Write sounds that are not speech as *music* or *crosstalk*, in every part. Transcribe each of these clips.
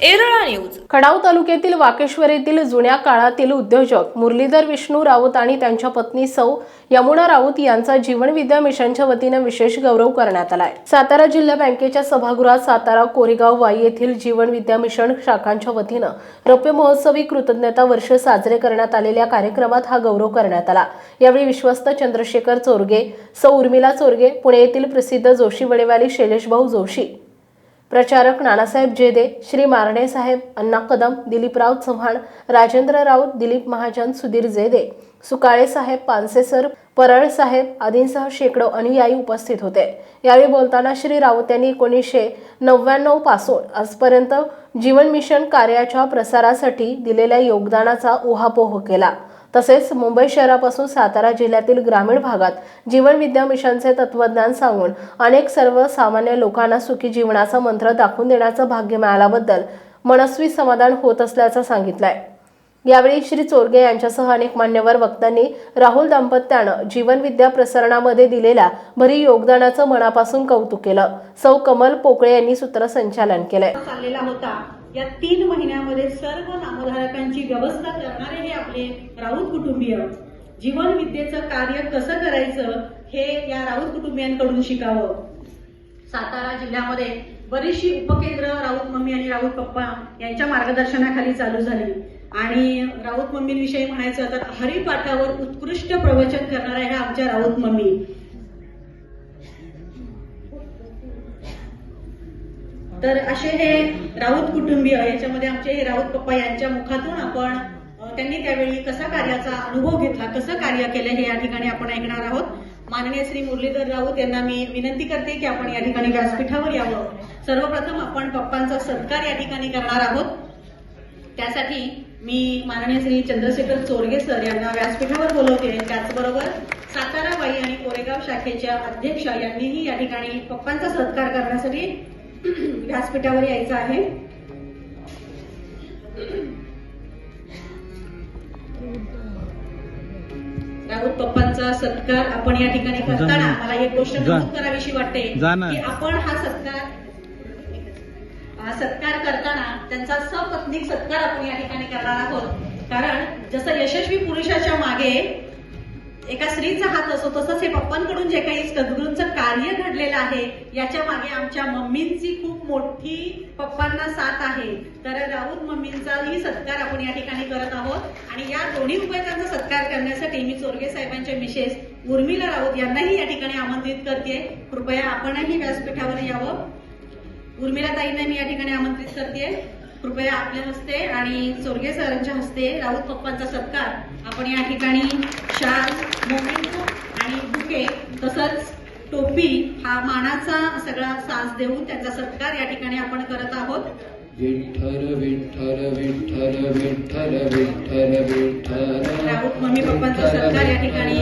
Erala news. खडाव तालुक्यातील वाकेश्वरीतील जुन्या काळातील उद्योजक मुरलीधर विष्णू राऊत आणि त्यांच्या पत्नी सौ यमुना राऊत यांचा जीवन विद्या मिशनच्या वतीनं विशेष गौरव करण्यात आलाय. सातारा जिल्हा बँकेच्या सभागृहात सातारा कोरेगाव वाई येथील जीवन विद्या मिशन शाखांच्या वतीनं रौप्य महोत्सवी कृतज्ञता वर्ष साजरे करण्यात आलेल्या कार्यक्रमात हा गौरव करण्यात आला. यावेळी विश्वस्त चंद्रशेखर चोरगे सौ उर्मिला चोरगे पुणे येथील प्रसिद्ध जोशी वडेवाली शैलेशभाऊ जोशी प्रचारक नानासाहेब जेदे श्री मारणे साहेब अण्णा कदम दिलीपराव चव्हाण राजेंद्र राऊत दिलीप महाजन सुधीर जेदे सुकाळे साहेब पानसेसर परळ साहेब आदींसह शेकडो अनुयायी उपस्थित होते. यावेळी बोलताना श्री राऊत यांनी एकोणीसशे नव्याण्णवपासून आजपर्यंत जीवन मिशन कार्याच्या प्रसारासाठी दिलेल्या योगदानाचा उहापोह केला. तसेच मुंबई शहरापासून सातारा जिल्ह्यातील ग्रामीण भागात जीवन विद्या मिशनचे तत्वज्ञान सांगून अनेक सर्वसामान्य लोकांना सुखी जीवनाचा मंत्र दाखवून देण्याचं भाग्य मिळाल्याबद्दल मनस्वी समाधान होत असल्याचं सांगितलंय. यावेळी श्री चोरगे यांच्यासह अनेक मान्यवर वक्त्यांनी राहुल दाम्पत्यानं जीवनविद्या प्रसारणामध्ये दिलेल्या भरी योगदानाचं मनापासून कौतुक केलं. सौ कमल पोकळे यांनी सूत्रसंचालन केलंय. चाललेला होता. या तीन महिन्यामध्ये सर्व नामधारकांची व्यवस्था करणारे हे आपले राऊत कुटुंबीय. जीवन विद्येचं कार्य कसं करायचं हे या राऊत कुटुंबियांकडून शिकावं. सातारा जिल्ह्यामध्ये बरीचशी उपकेंद्र राऊत मम्मी आणि राऊत पप्पा यांच्या मार्गदर्शनाखाली चालू झाली. आणि राऊत मम्मींविषयी म्हणायचं तर हरिपाठावर उत्कृष्ट प्रवचन करणाऱ्या ह्या आमच्या राऊत मम्मी. तर असे हे राऊत कुटुंबीय याच्यामध्ये आमचे हे राऊत पप्पा यांच्या मुखातून आपण त्यांनी त्यावेळी कसा कार्याचा अनुभव घेतला कसं कार्य केलं हे या ठिकाणी आपण ऐकणार आहोत. माननीय श्री मुरलीधर राऊत यांना मी विनंती करते की आपण या ठिकाणी व्यासपीठावर यावं. सर्वप्रथम आपण पप्पांचा सत्कार या ठिकाणी करणार आहोत. त्यासाठी मी माननीय श्री चंद्रशेखर चोरगे सर यांना व्यासपीठावर बोलवते. त्याचबरोबर साताराबाई आणि कोरेगाव शाखेच्या अध्यक्ष यांनीही या ठिकाणी पप्पांचा सत्कार करण्यासाठी *clears throat* व्यासपीठावर यायचं आहे राऊत पप्पांचा सत्कार आपण या ठिकाणी करताना मला एक गोष्ट. नमूद करावीशी वाटते. की आपण हा सत्कार हा सत्कार करताना त्यांचा सपत्नीक सत्कार आपण या ठिकाणी करणार आहोत कारण जसं यशस्वी पुरुषाच्या मागे एका स्त्रीचा हात असतो तसंच हे पप्पांकडून जे काही सद्गुरूंचं कार्य घडलेलं आहे याच्या मागे आमच्या मम्मींची खूप मोठी पप्पांना साथ आहे. तर राऊत मम्मींचाही सत्कार आपण या ठिकाणी करत आहोत. आणि या दोन्ही उपयोगांचा सत्कार करण्यासाठी मी चोरगे साहेबांच्या मिसेस उर्मिला राऊत यांनाही या ठिकाणी आमंत्रित करते. कृपया आपणही व्यासपीठावर यावं. उर्मिला ताईंना मी या ठिकाणी आमंत्रित करते. कृपया आपल्या हस्ते आणि चोरगे सरांच्या हस्ते राऊत पप्पांचा सत्कार. आपण या ठिकाणी शाल मोमेंटो आणि बुके तसंच टोपी हा मानाचा सगळा साज देऊन त्यांचा सत्कार या ठिकाणी आपण करत आहोत. विठ्ठल विठ्ठल विठ्ठल विठ्ठल विठ्ठल विठ्ठल राऊत मम्मी पप्पांचा सत्कार या ठिकाणी.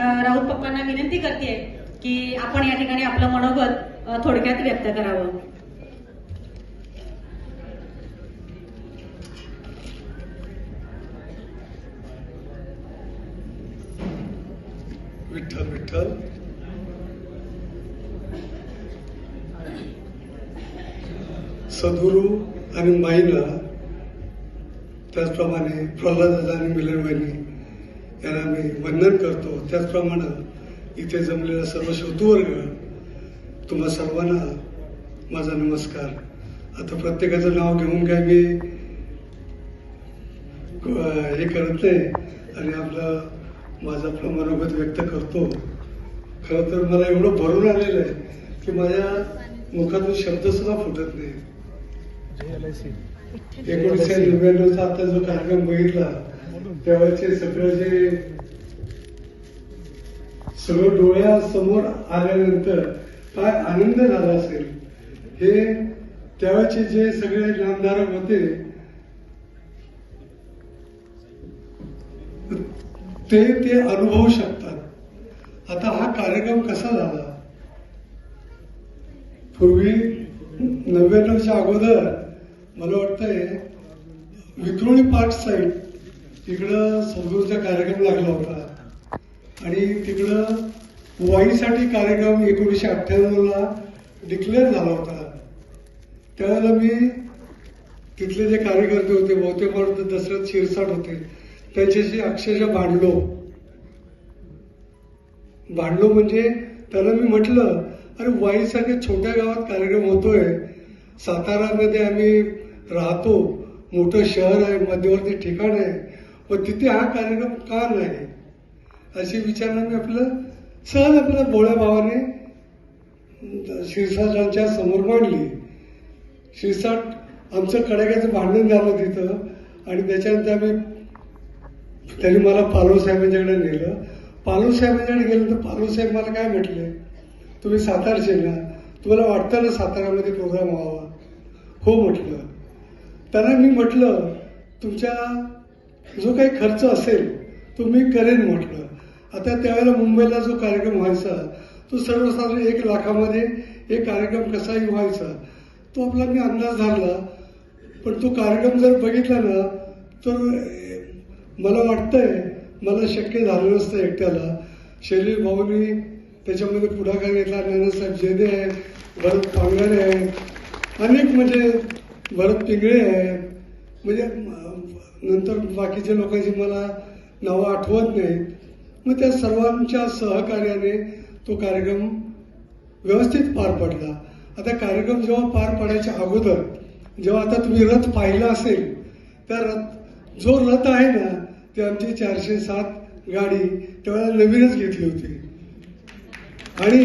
राऊत पप्पांना विनंती करते की आपण या ठिकाणी आपलं मनोगत थोडक्यात व्यक्त करावं. विठ्ठल विठ्ठल. सद्गुरू आणि माईला त्याचप्रमाणे प्रल्हादादा आणि मिलनवाणी यांना मी वंदन करतो. त्याचप्रमाणे इथे जमलेला सर्व श्रोतूवर्ग तुम्हा सर्वांना माझा नमस्कार. आता प्रत्येकाचं नाव घेऊन काय मी हे करत नाही आणि आपलं माझं आपलं मनोगत व्यक्त करतो. खरं तर मला एवढं भरून आलेलं आहे की माझ्या मुखातून शब्द सुद्धा फुटत नाही. एकोणीसशे नव्याण्णवचा आता जो कार्यक्रम बघितला त्यावेळेचे सगळं जे सगळं डोळ्यासमोर आल्यानंतर काय आनंद झाला असेल हे त्यावेळेचे जे सगळे नामधारक होते ते ते अनुभवू शकतात. आता हा कार्यक्रम कसा झाला? पूर्वी नव्याण्णवच्या अगोदर मला वाटतंय विक्रोळी पार्क साईड तिकडं सद्गुरूचा कार्यक्रम लागला होता. आणि तिकडं वाईसाठी कार्यक्रम एकोणीसशे अठ्ठ्याण्णवला डिक्लेअर झाला होता. त्यावेळेला मी तिथले जे कार्यकर्ते होते बहुतेक दसऱ्यात शिरसाट होते त्याच्याशी अक्षरशः भांडलो. भांडलो म्हणजे त्याला मी म्हटलं अरे वाईसारख्या छोट्या गावात कार्यक्रम होतोय. सातारामध्ये आम्ही राहतो. मोठं शहर आहे मध्यवर्ती ठिकाण आहे. पण तिथे हा कार्यक्रम का नाही? अशी विचारणा मी आपलं सहज आपल्या भोळ्या भावाने शिरसाटांच्या समोर मांडली. शिरसाट आमचं कडाक्याचं भांडण झालं तिथं आणि त्याच्यानंतर आम्ही त्यांनी मला पालव साहेबांच्याकडे नेलं. पालव साहेबांच्याकडे गेलं तर पालव साहेब मला काय म्हटले? तुम्ही सातारचे ना तुम्हाला वाटतं ना सातारामध्ये प्रोग्राम व्हावा? हो म्हटलं. त्यांना मी म्हटलं तुमच्या जो काही खर्च असेल तो मी करेन म्हटलं. आता त्यावेळेला मुंबईला जो कार्यक्रम व्हायचा तो सर्वसाधारण एक लाखामध्ये एक कार्यक्रम कसाही व्हायचा तो आपला मी अंदाज धरला. पण तो कार्यक्रम जर बघितला ना तर मला वाटतंय मला शक्य झालं नसतं एकट्याला. शैली भाऊनी त्याच्यामध्ये पुढाकार घेतला नानासाहेब जेदे आहे भरत पांगारे आहे अनेक म्हणजे भरत पिंगळे आहे. म्हणजे नंतर बाकीच्या लोकांची मला नावं आठवत नाहीत. मग त्या सर्वांच्या सहकार्याने तो कार्यक्रम व्यवस्थित पार पडला. आता कार्यक्रम जेव्हा पार पडायच्या अगोदर जेव्हा आता तुम्ही रथ पाहिला असेल त्या रथ जो रथ आहे ना ते आमची चारशे सात गाडी त्यावेळेला नवीनच घेतली होती. आणि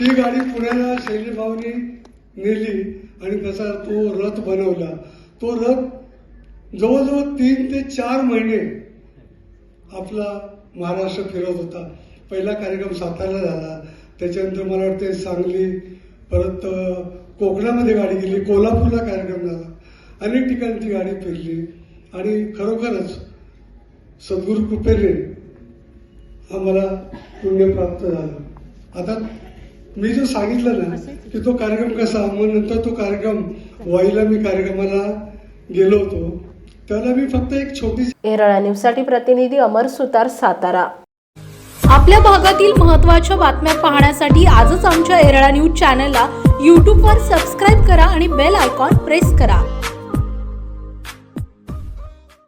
ती गाडी पुण्याला शैली नेली आणि त्याचा तो रथ बनवला. तो रथ जवळजवळ तीन ते चार महिने आपला महाराष्ट्र फिरत होता. पहिला कार्यक्रम सातारला झाला. त्याच्यानंतर मला वाटतं सांगली परत कोकणामध्ये गाडी गेली कोल्हापूरला कार्यक्रम झाला. अनेक ठिकाणी ती गाडी फिरली. आणि खरोखरच सद्गुरू कृपेने आम्हाला पुण्य प्राप्त झालं. आता मी जो सांगितलं ना की तो कार्यक्रम कसा मग नंतर तो कार्यक्रम वाईला मी कार्यक्रमाला गेलो होतो. त्याला मी फक्त एक छोटी येरळा न्यूजसाठी प्रतिनिधी अमर सुतार सातारा. आपल्या भागातील महत्त्वाच्या बातम्या पाहण्यासाठी आजच आमच्या एरळा न्यूज चॅनलला यूट्यूबवर सबस्क्राईब करा आणि बेल आयकॉन प्रेस करा.